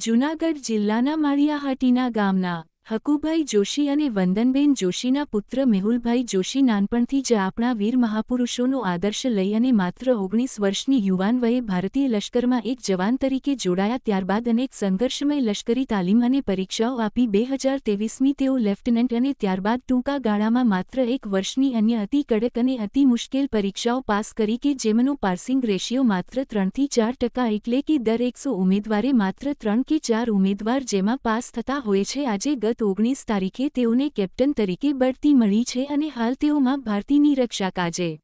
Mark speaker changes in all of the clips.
Speaker 1: જૂનાગઢ જિલ્લાના માળિયાહાટીના ગામના હકુભાઈ જોશી અને વંદનબેન જોશીના પુત્ર મેહુલભાઈ જોશી નાનપણથી જ આપણા વીર મહાપુરુષોનો આદર્શ લઈ અને માત્ર ઓગણીસ વર્ષની યુવાન વયે ભારતીય લશ્કરમાં એક જવાન તરીકે જોડાયા ત્યારબાદ અનેક સંઘર્ષમય લશ્કરી તાલીમ અને પરીક્ષાઓ આપી. બે હજાર તેવીસમી તેઓ લેફ્ટનન્ટ અને ત્યારબાદ ટૂંકા ગાળામાં માત્ર એક વર્ષની અન્ય અતિ કડક અને અતિ મુશ્કેલ પરીક્ષાઓ પાસ કરી કે જેમનો પાર્સિંગ રેશિયો માત્ર ત્રણથી ચાર ટકા એટલે કે દર એકસો ઉમેદવારે માત્ર ત્રણ કે ચાર ઉમેદવાર જેમાં પાસ થતા હોય છે. આજે ગત ઓગણીસ તારીખે તેઓને કેપ્ટન તરીકે બઢતી મળી છે અને હાલ તેઓમાં ભારતીની રક્ષા કાજે.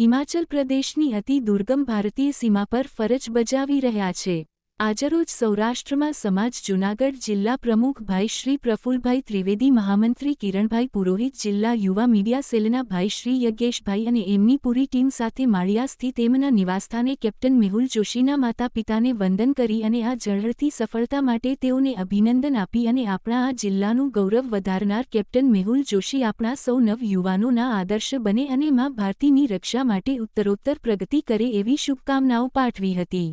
Speaker 1: હિમાચલ પ્રદેશની અતિ દુર્ગમ ભારતીય સીમા પર ફરજ બજાવી રહ્યા છે. આજરોજ સૌરાષ્ટ્રમાં સમાજ જૂનાગઢ જિલ્લા પ્રમુખ ભાઈ શ્રી પ્રફુલભાઈ ત્રિવેદી, મહામંત્રી કિરણભાઈ પુરોહિત, જિલ્લા યુવા મીડિયા સેલના ભાઈ શ્રી યજ્ઞેશભાઈ અને એમની પૂરી ટીમ સાથે માળિયા સ્થિત એમના નિવાસસ્થાને કેપ્ટન મેહુલ જોશીના માતા પિતાને વંદન કરી અને આ ઝળહળતી સફળતા માટે તેઓને અભિનંદન આપી અને આપણા આ જિલ્લાનું ગૌરવ વધારનાર કેપ્ટન મેહુલ જોશી આપણા સૌ નવ યુવાનોના આદર્શ બને અને મા ભારતીની રક્ષા માટે ઉત્તરોત્તર પ્રગતિ કરે એવી શુભકામનાઓ પાઠવી હતી.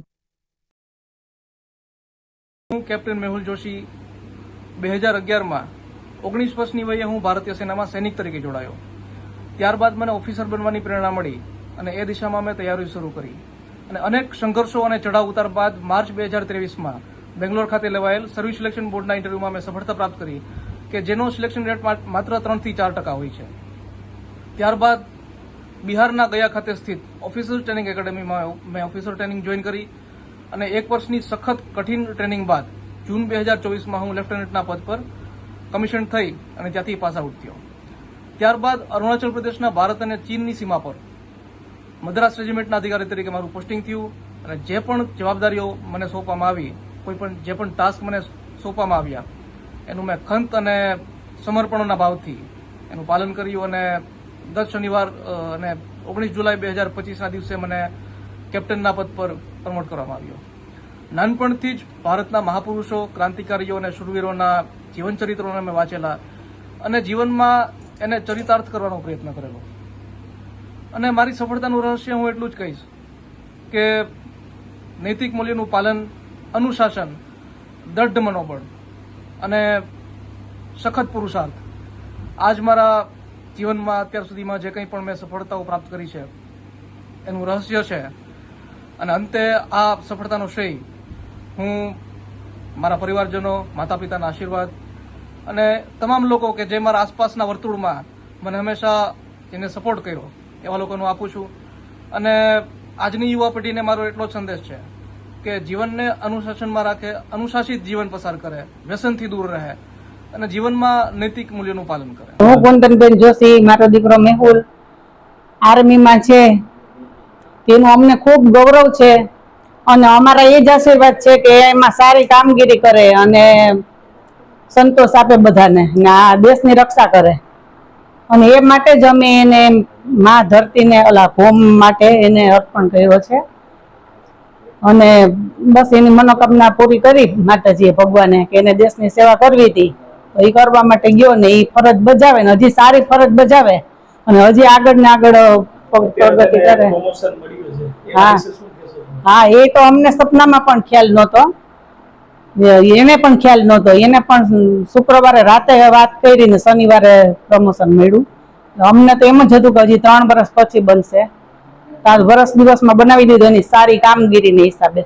Speaker 2: હું કેપ્ટન મેહુલ જોશી બે હજાર અગિયારમાં ઓગણીસ વર્ષની વયે હું ભારતીય સેનામાં સૈનિક તરીકે જોડાયો. ત્યારબાદ મને ઓફિસર બનવાની પ્રેરણા મળી અને એ દિશામાં મેં તૈયારી શરૂ કરી. અને અનેક સંઘર્ષો અને ચઢાવ ઉતાર બાદ માર્ચ બે હજાર ત્રેવીસમાં બેંગ્લોર ખાતે લેવાયેલ સર્વિસ સિલેક્શન બોર્ડના ઇન્ટરવ્યુમાં મેં સફળતા પ્રાપ્ત કરી કે જેનો સિલેક્શન રેટ માત્ર ત્રણથી ચાર ટકા હોય છે. ત્યારબાદ બિહારના ગયા ખાતે સ્થિત ઓફિસર ટ્રેનિંગ એકેડેમીમાં મેં ઓફિસર ટ્રેનિંગ જોઈન કરી અને એક વર્ષની સખત કઠિન ટ્રેનિંગ બાદ જૂન બે હજાર ચોવીસમાં હું લેફ્ટનન્ટના પદ પર કમિશન થઈ અને ત્યાંથી પાસ આઉટ થયો. ત્યારબાદ અરુણાચલ પ્રદેશના ભારત અને ચીનની સીમા પર મદ્રાસ રેજિમેન્ટના અધિકારી તરીકે મારું પોસ્ટિંગ થયું અને જે પણ જવાબદારીઓ મને સોંપવામાં આવી, કોઈ પણ જે પણ ટાસ્ક મને સોંપવામાં આવ્યા, એનું મેં ખંત અને સમર્પણોના ભાવથી એનું પાલન કર્યું અને દર શનિવાર અને ઓગણીસ જુલાઈ બે હજાર પચીસના દિવસે મને કેપ્ટનના પદ પર પ્રમોટ કરવામાં આવ્યો. નાનપણથી જ ભારતના મહાપુરુષો, ક્રાંતિકારીઓ અને શૂરવીરોના જીવન ચરિત્રોને મેં વાંચેલા અને જીવનમાં એને ચરિતાર્થ કરવાનો પ્રયત્ન કરેલો. અને મારી સફળતાનું રહસ્ય હું એટલું જ કહીશ કે નૈતિક મૂલ્યનું પાલન, અનુશાસન દઢ મનોબળ અને સખત પુરુષાર્થ આજ મારા જીવનમાં અત્યાર સુધીમાં જે કંઈ પણ મેં સફળતાઓ પ્રાપ્ત કરી છે, એનું રહસ્ય છે. અને અંતે આ સફળતાનો શ્રેય હું મારા પરિવારજનો માતા પિતાના આશીર્વાદ અને તમામ લોકો કે જે મારા આસપાસના વર્તુળમાં મને હંમેશા એને સપોર્ટ કર્યો, એવા લોકોનું આપું છું. અને આજની યુવા પેઢીને મારો એટલો સંદેશ છે કે જીવનને અનુશાસનમાં રાખે, અનુશાસિત જીવન પસાર કરે, વ્યસનથી દૂર રહે અને જીવનમાં નૈતિક મૂલ્યોનું પાલન કરે.
Speaker 3: હું કુંદનબેન જોશી, મારો દીકરો મેહુલ. આર્મીમાં છે. તેનું અમને ખૂબ ગૌરવ છે. અને અમારા એ જ આશીર્વાદ છે કે એમાં સારી કામગીરી કરે અને સંતોષ આપે બધાને ને આ દેશની રક્ષા કરે. અને એ માટે જ અમે એને મા ધરતીને ઓલા ભૂમ માટે એને અર્પણ કર્યો છે. અને બસ એની મનોકામના પૂરી કરી માતાજીએ ભગવાને કે એને દેશની સેવા કરવી હતી. તો એ કરવા માટે ગયો ને એ ફરજ બજાવે ને હજી સારી ફરજ બજાવે. અને હજી આગળ ને આગળ પ્રગતિ કરે
Speaker 4: પ્રમોશન મળ્યું છે. એના
Speaker 3: હા. એ તો અમને સપનામાં પણ ખ્યાલ નહોતો. એને પણ ખ્યાલ નહોતો. એને પણ શુક્રવારે રાતે વાત કરી ને શનિવારે પ્રમોશન મળ્યું. અમને તો એમ જ હતું કે હજી ત્રણ વર્ષ પછી બનશે. તાર વર્ષ દિવસમાં બનાવી દીધું એની સારી કામગીરીને હિસાબે.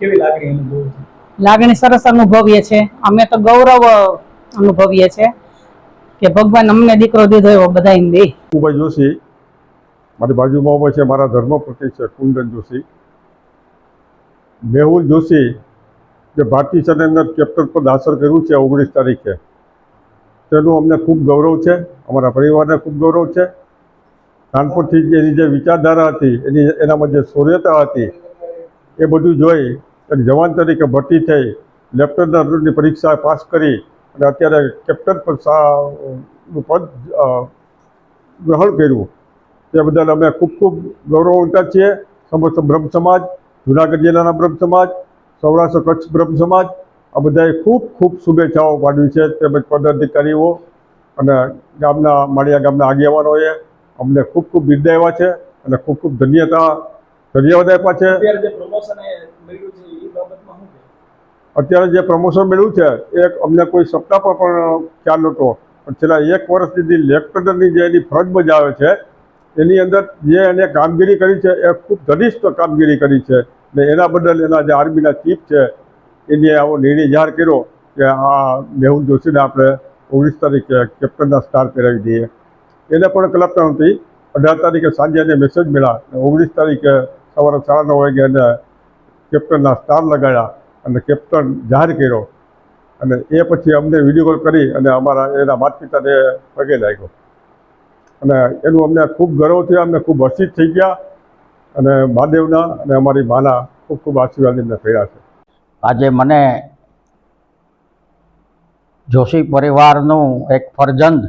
Speaker 4: કેવી લાગણી
Speaker 3: લાગણી સરસ અનુભવીએ છે અમે તો ગૌરવ અનુભવીએ છે કે ભગવાન અમને દીકરો દીધો એવો બધા દે.
Speaker 5: ખૂબ જોશી મારી બાજુમાં છે મારા ધર્મપતિ છે કુંદન જોશી. મેહુલ જોશી, જે ભારતીય સેનાની અંદર કેપ્ટન પદ હાંસલ કર્યું છે ઓગણીસ તારીખે. તેનું અમને ખૂબ ગૌરવ છે, અમારા પરિવારને ખૂબ ગૌરવ છે. નાનપણથી જ એની જે વિચારધારા હતી, એની એનામાં જે શૌર્યતા હતી, એ બધું જોઈ અને જવાન તરીકે ભરતી થઈ લેફ્ટનન્ટની પરીક્ષા પાસ કરી અને અત્યારે કેપ્ટનનું પદ ગ્રહણ કર્યું. તે બદલ અમે ખૂબ ખૂબ ગૌરવવંતા છીએ. સમસ્ત બ્રહ્મ સમાજ જુનાગઢ જિલ્લાના બ્રહ્મ સમાજ સૌરાષ્ટ્ર કચ્છ બ્રહ્મ સમાજ આ બધાએ ખૂબ ખૂબ શુભેચ્છાઓ પાડવી છે તેમજ પદાધિકારીઓ અને ગામના માળિયા ગામના આગેવાનોએ અમને ખૂબ ખૂબ બિરદાવ્યા છે અને ખૂબ ખૂબ ધન્યતા ધન્યવાદ આપ્યા છે.
Speaker 4: અત્યારે જે પ્રમોશન મળ્યું છે એ
Speaker 5: અમને કોઈ સપ્તાહ પર પણ ખ્યાલ નહોતો. પણ છેલ્લા એક વર્ષથી સુધી લેફ્ટનન્ટની જે એની ફરજ બજાવે છે એની અંદર જે એને કામગીરી કરી છે, એ ખૂબ ઘનિષ્ઠ કામગીરી કરી છે ને એના બદલ એના જે આર્મીના ચીફ છે, એને આવો નિર્ણય જાહેર કર્યો કે આ મેહુલ જોશીને આપણે ઓગણીસ તારીખે કેપ્ટનના સ્ટાર પહેરાવી દઈએ. એને પણ કલ્પના નહોતી અઢાર તારીખે સાંજે એને મેસેજ મળ્યા ઓગણીસ તારીખે સવારે સાડા નવ વાગે એને કેપ્ટનના સ્ટાર લગાડ્યા અને કેપ્ટન જાહેર કર્યો. અને એ પછી અમને વીડિયો કોલ કરી અને અમારા એના માતા પિતાને પગે લાગ્યો. અને એનું અમને ખૂબ ગર્વ થયો, અમને ખૂબ હર્ષિત થઈ ગયા. અને મહાદેવના અને અમારી માના ખૂબ ખૂબ આશીર્વાદ એમને થયા છે.
Speaker 6: આજે મને જોશી પરિવારનું એક ફરજંદ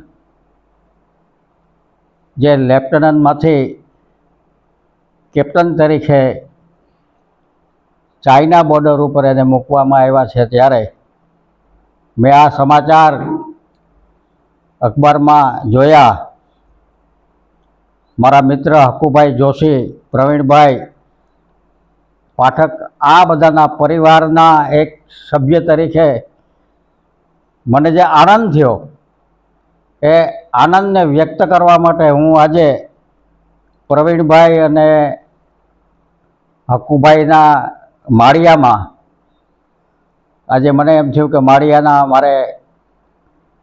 Speaker 6: જે લેફ્ટનન્ટમાંથી કેપ્ટન તરીકે ચાઇના બોર્ડર ઉપર એને મૂકવામાં આવ્યા છે ત્યારે મેં આ સમાચાર અખબારમાં જોયા. મારા મિત્ર હકુભાઈ જોશી, પ્રવીણભાઈ પાઠક, આ બધાના પરિવારના એક સભ્ય તરીકે મને જે આનંદ થયો એ આનંદને વ્યક્ત કરવા માટે હું આજે પ્રવીણભાઈ અને હકુભાઈના માળિયામાં આજે મને એમ થયું કે માળિયાના મારે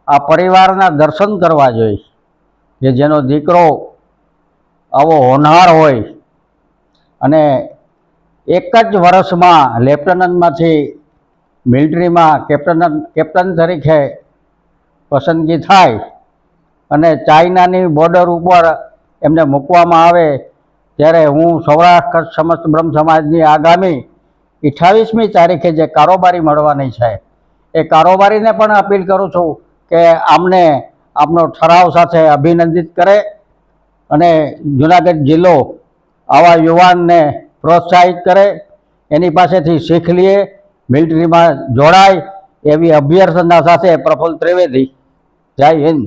Speaker 6: આ પરિવારના દર્શન કરવા જોઈએ કે જેનો દીકરો આવો હોનહાર હોય. અને એક જ વર્ષમાં લેફ્ટનન્ટમાંથી મિલિટરીમાં કેપ્ટન કેપ્ટન તરીકે પસંદગી થાય અને ચાઇનાની બોર્ડર ઉપર એમને મૂકવામાં આવે ત્યારે હું સૌરાષ્ટ્ર સમસ્ત બ્રહ્મ સમાજની આગામી અઠ્ઠાવીસમી તારીખે જે કારોબારી મળવાની છે, એ કારોબારીને પણ અપીલ કરું છું કે આમને આપનો ઠરાવ સાથે અભિનંદિત કરે. અને જુનાગઢ જિલ્લો આવા યુવાનને પ્રોત્સાહિત કરે, એની પાસેથી શીખ લઈએ મિલિટરીમાં જોડાય એવી અભ્યર્થના સાથે પ્રફુલ્લ ત્રિવેદી. જય હિન્દ.